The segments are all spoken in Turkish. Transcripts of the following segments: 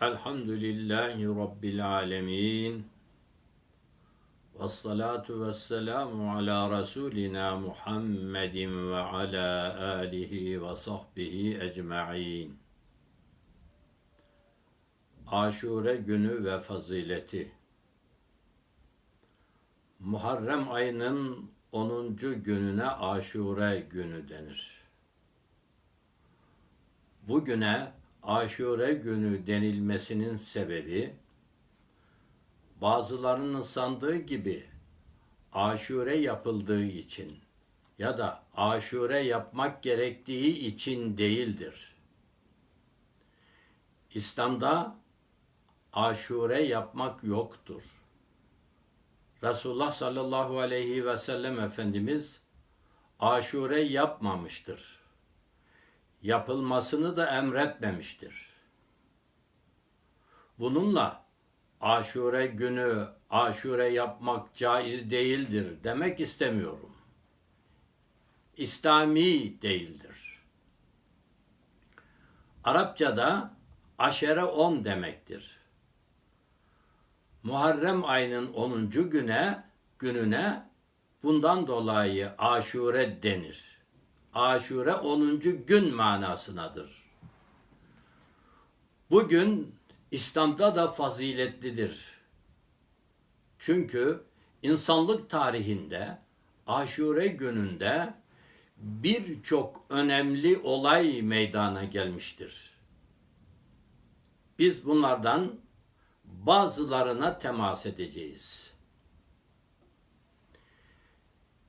Elhamdülillahi Rabbil alemin. Ve salatu ve selamu ala Resulina Muhammedin ve ala alihi ve sahbihi ecma'in. Aşure günü ve fazileti. Muharrem ayının 10. gününe Aşure günü denir. Bugüne Aşure günü denilmesinin sebebi bazılarının sandığı gibi aşure yapıldığı için ya da aşure yapmak gerektiği için değildir. İslam'da aşure yapmak yoktur. Resulullah sallallahu aleyhi ve sellem Efendimiz aşure yapmamıştır. Yapılmasını da emretmemiştir. Bununla aşure günü aşure yapmak caiz değildir demek istemiyorum. İslami değildir. Arapçada aşere on demektir. Muharrem ayının 10. güne gününe bundan dolayı aşure denir. Aşure 10. gün manasınadır. Bugün İslam'da da faziletlidir. Çünkü insanlık tarihinde Aşure gününde birçok önemli olay meydana gelmiştir. Biz bunlardan bazılarına temas edeceğiz.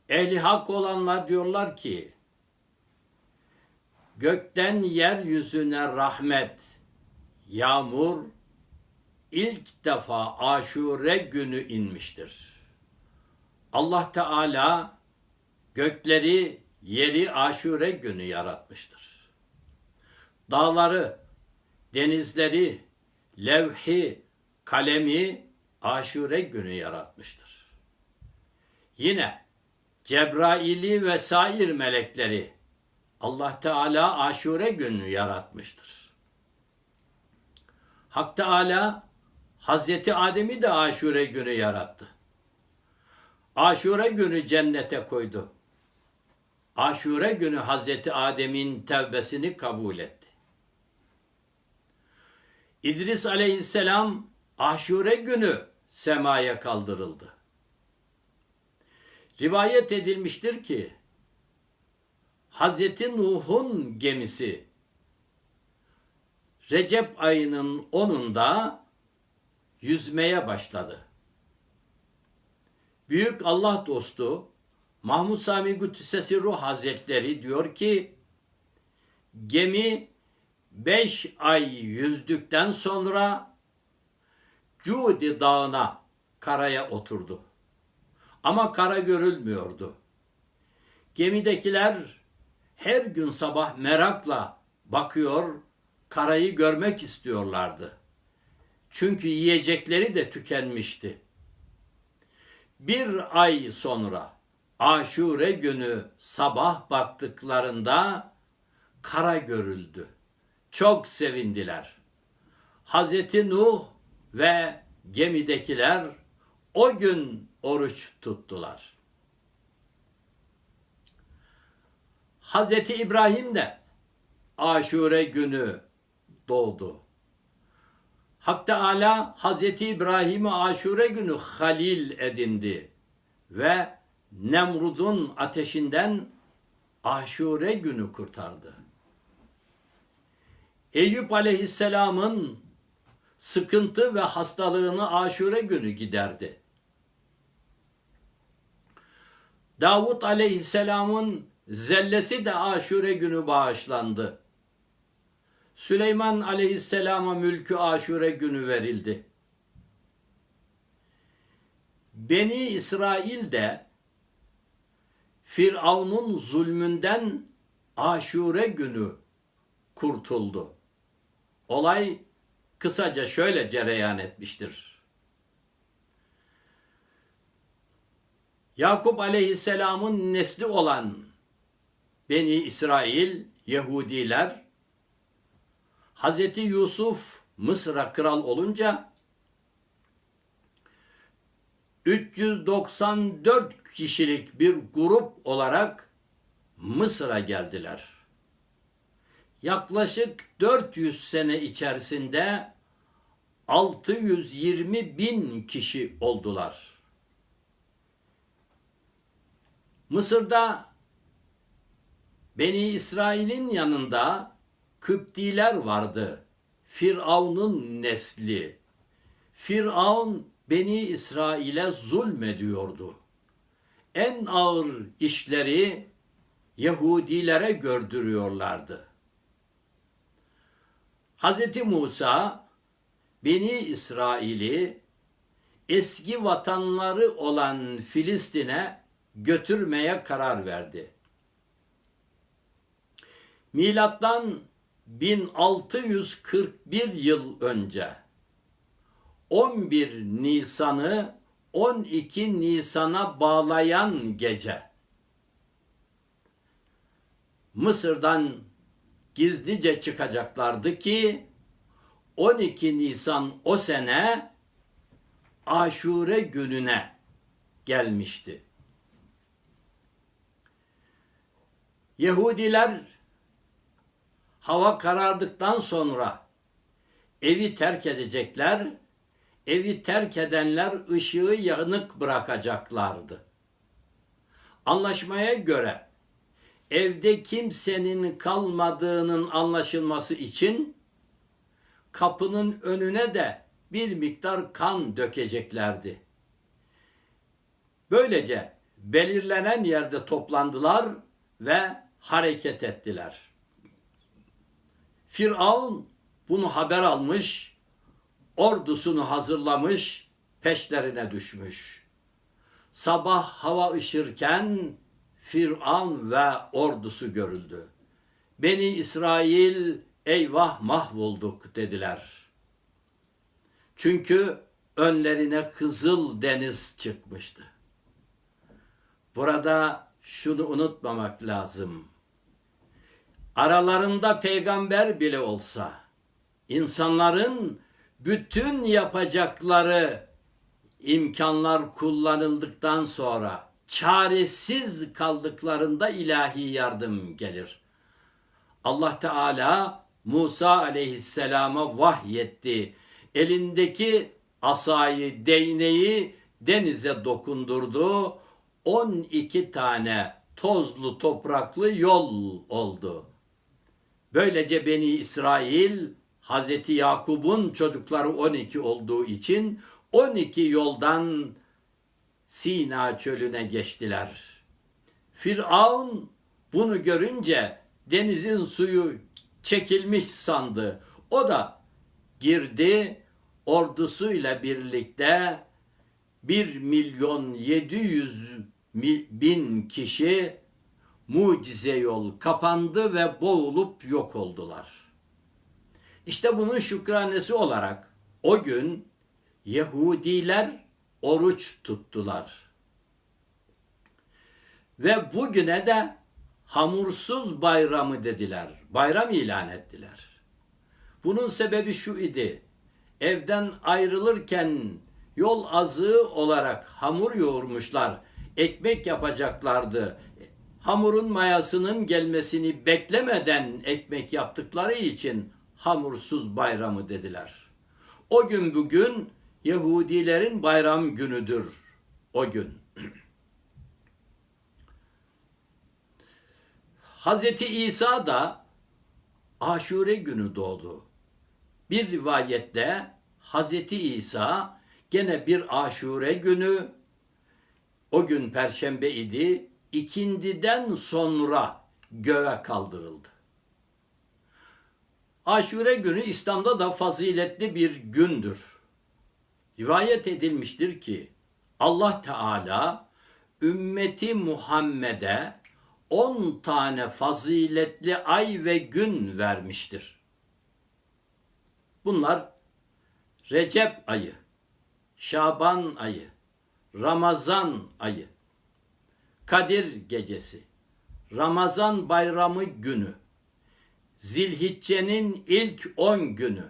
Ehli hak olanlar diyorlar ki gökten yeryüzüne rahmet, yağmur ilk defa aşure günü inmiştir. Allah Teala gökleri, yeri aşure günü yaratmıştır. Dağları, denizleri, levhi, kalemi aşure günü yaratmıştır. Yine Cebrail'i ve sair melekleri Allah Teala aşure günü yaratmıştır. Hak Teala Hazreti Adem'i de aşure günü yarattı. Aşure günü cennete koydu. Aşure günü Hazreti Adem'in tevbesini kabul etti. İdris aleyhisselam aşure günü semaya kaldırıldı. Rivayet edilmiştir ki Hazreti Nuh'un gemisi Recep ayının 10'unda yüzmeye başladı. Büyük Allah dostu Mahmud Sami Gütüsesi Ruh Hazretleri diyor ki gemi beş ay yüzdükten sonra Cudi Dağı'na karaya oturdu. Ama kara görülmüyordu. Gemidekiler her gün sabah merakla bakıyor, karayı görmek istiyorlardı. Çünkü yiyecekleri de tükenmişti. Bir ay sonra Aşure günü sabah baktıklarında kara görüldü. Çok sevindiler. Hazreti Nuh ve gemidekiler o gün oruç tuttular. Hazreti İbrahim de Aşure günü doğdu. Hak Teala Hazreti İbrahim'i Aşure günü halil edindi ve Nemrud'un ateşinden Aşure günü kurtardı. Eyüp Aleyhisselam'ın sıkıntı ve hastalığını Aşure günü giderdi. Davut Aleyhisselam'ın zellesi de Aşure günü bağışlandı. Süleyman Aleyhisselam'a mülkü Aşure günü verildi. Beni İsrail de Firavun'un zulmünden Aşure günü kurtuldu. Olay kısaca şöyle cereyan etmiştir. Yakup aleyhisselamın nesli olan Beni İsrail, Yahudiler, Hazreti Yusuf Mısır'a kral olunca 394 kişilik bir grup olarak Mısır'a geldiler. Yaklaşık 400 sene içerisinde 620 bin kişi oldular. Mısır'da Beni İsrail'in yanında Kıptiler vardı. Firavun'un nesli. Firavun Beni İsrail'e zulmediyordu. En ağır işleri Yahudilere gördürüyorlardı. Hz. Musa Beni İsrail'i eski vatanları olan Filistin'e götürmeye karar verdi. Milattan 1641 yıl önce 11 Nisan'ı 12 Nisan'a bağlayan gece Mısır'dan gizlice çıkacaklardı ki 12 Nisan o sene Aşure gününe gelmişti. Yahudiler hava karardıktan sonra evi terk edecekler. Evi terk edenler ışığı yanık bırakacaklardı. Anlaşmaya göre evde kimsenin kalmadığının anlaşılması için kapının önüne de bir miktar kan dökeceklerdi. Böylece belirlenen yerde toplandılar ve hareket ettiler. Firavun bunu haber almış, ordusunu hazırlamış, peşlerine düşmüş. Sabah hava ışırken Firavun ve ordusu görüldü. Beni İsrail eyvah mahvolduk dediler. Çünkü önlerine Kızıl Deniz çıkmıştı. Burada şunu unutmamak lazım. Aralarında peygamber bile olsa insanların bütün yapacakları imkanlar kullanıldıktan sonra çaresiz kaldıklarında ilahi yardım gelir. Allah Teala Musa aleyhisselama vahyetti. Elindeki asayı, değneği denize dokundurdu. 12 tane tozlu topraklı yol oldu. Böylece Beni İsrail Hazreti Yakub'un çocukları 12 olduğu için 12 yoldan Sina çölüne geçtiler. Firavun bunu görünce denizin suyu çekilmiş sandı. O da girdi ordusuyla birlikte 1 milyon 700 bin kişi mucize yol kapandı ve boğulup yok oldular. İşte bunun şükranesi olarak o gün Yahudiler oruç tuttular. Ve bugüne de hamursuz bayramı dediler. Bayram ilan ettiler. Bunun sebebi şu idi. Evden ayrılırken yol azığı olarak hamur yoğurmuşlar. Ekmek yapacaklardı hamurun mayasının gelmesini beklemeden ekmek yaptıkları için hamursuz bayramı dediler. O gün bugün Yahudilerin bayram günüdür. O gün. Hazreti İsa da Aşure günü doğdu. Bir rivayette Hazreti İsa gene bir Aşure günü o gün perşembe idi ikindiden sonra göğe kaldırıldı. Aşure günü İslam'da da faziletli bir gündür. Rivayet edilmiştir ki Allah Teala ümmeti Muhammed'e on tane faziletli ay ve gün vermiştir. Bunlar Recep ayı, Şaban ayı, Ramazan ayı, Kadir gecesi, Ramazan bayramı günü, Zilhicce'nin ilk on günü,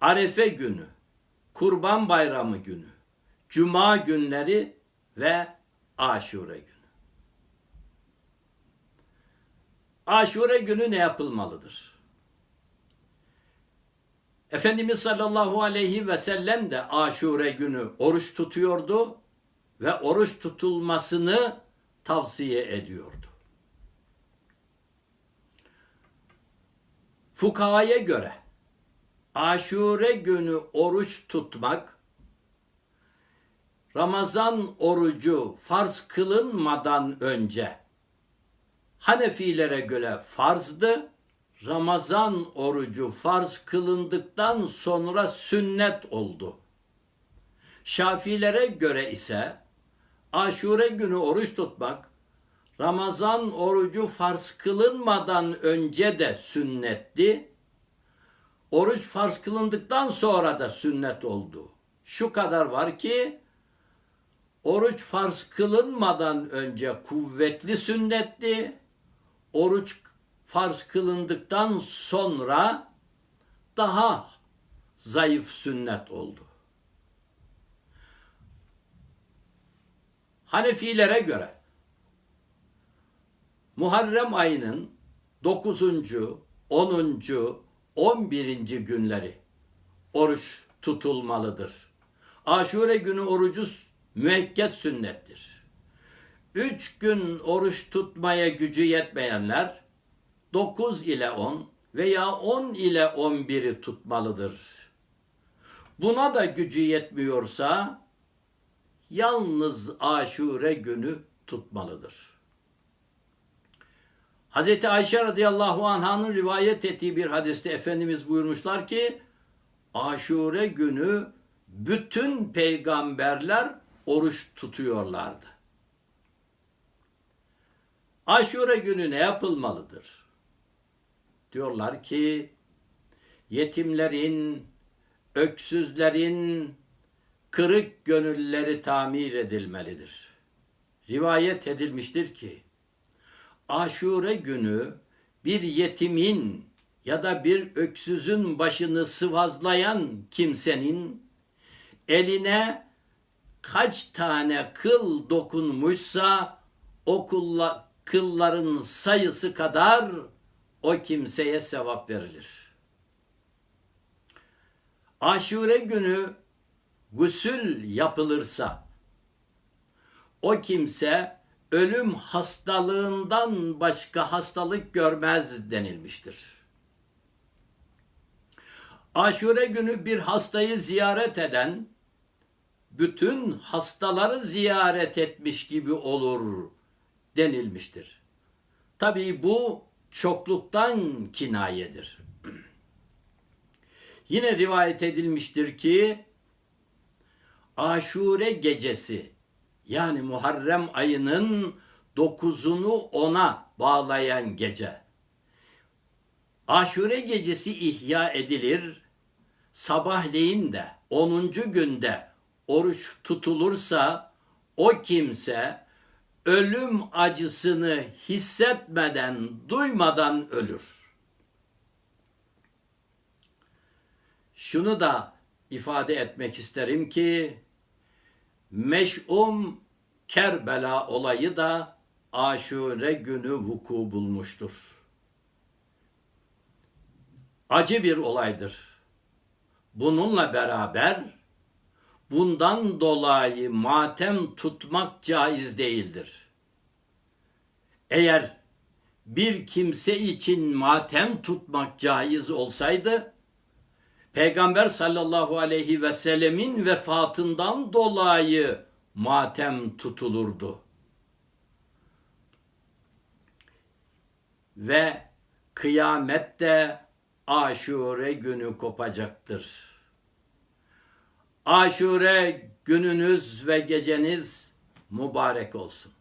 Arefe günü, Kurban Bayramı günü, Cuma günleri ve Aşure günü. Aşure günü ne yapılmalıdır? Efendimiz sallallahu aleyhi ve sellem de aşure günü oruç tutuyordu ve oruç tutulmasını tavsiye ediyordu. Fukahaya göre aşure günü oruç tutmak Ramazan orucu farz kılınmadan önce Hanefilere göre farzdı. Ramazan orucu farz kılındıktan sonra sünnet oldu. Şafilere göre ise aşure günü oruç tutmak Ramazan orucu farz kılınmadan önce de sünnetti. Oruç farz kılındıktan sonra da sünnet oldu. Şu kadar var ki oruç farz kılınmadan önce kuvvetli sünnetti. Oruç farz kılındıktan sonra daha zayıf sünnet oldu. Hanefilere göre Muharrem ayının 9. 10. 11. günleri oruç tutulmalıdır. Aşure günü orucu müekket sünnettir. Üç gün oruç tutmaya gücü yetmeyenler 9 ile 10 veya 10 ile 11'i tutmalıdır. Buna da gücü yetmiyorsa yalnız aşure günü tutmalıdır. Hz. Ayşe radıyallahu anh'ın rivayet ettiği bir hadiste Efendimiz buyurmuşlar ki aşure günü bütün peygamberler oruç tutuyorlardı. Aşure günü ne yapılmalıdır? Diyorlar ki yetimlerin, öksüzlerin, kırık gönülleri tamir edilmelidir. Rivayet edilmiştir ki Aşure günü bir yetimin ya da bir öksüzün başını sıvazlayan kimsenin eline kaç tane kıl dokunmuşsa o kulla, kılların sayısı kadar o kimseye sevap verilir. Aşure günü gusül yapılırsa o kimse ölüm hastalığından başka hastalık görmez denilmiştir. Aşure günü bir hastayı ziyaret eden bütün hastaları ziyaret etmiş gibi olur denilmiştir. Tabii bu çokluktan kinayedir. Yine rivayet edilmiştir ki Aşure gecesi yani Muharrem ayının dokuzunu ona bağlayan gece. Aşure gecesi ihya edilir. Sabahleyin de 10. günde oruç tutulursa o kimse ölüm acısını hissetmeden, duymadan ölür. Şunu da ifade etmek isterim ki meş'um Kerbela olayı da Aşure günü vuku bulmuştur. Acı bir olaydır. Bununla beraber bundan dolayı matem tutmak caiz değildir. Eğer bir kimse için matem tutmak caiz olsaydı, Peygamber sallallahu aleyhi ve sellemin vefatından dolayı matem tutulurdu. Ve kıyamette aşure günü kopacaktır. Aşure gününüz ve geceniz mübarek olsun.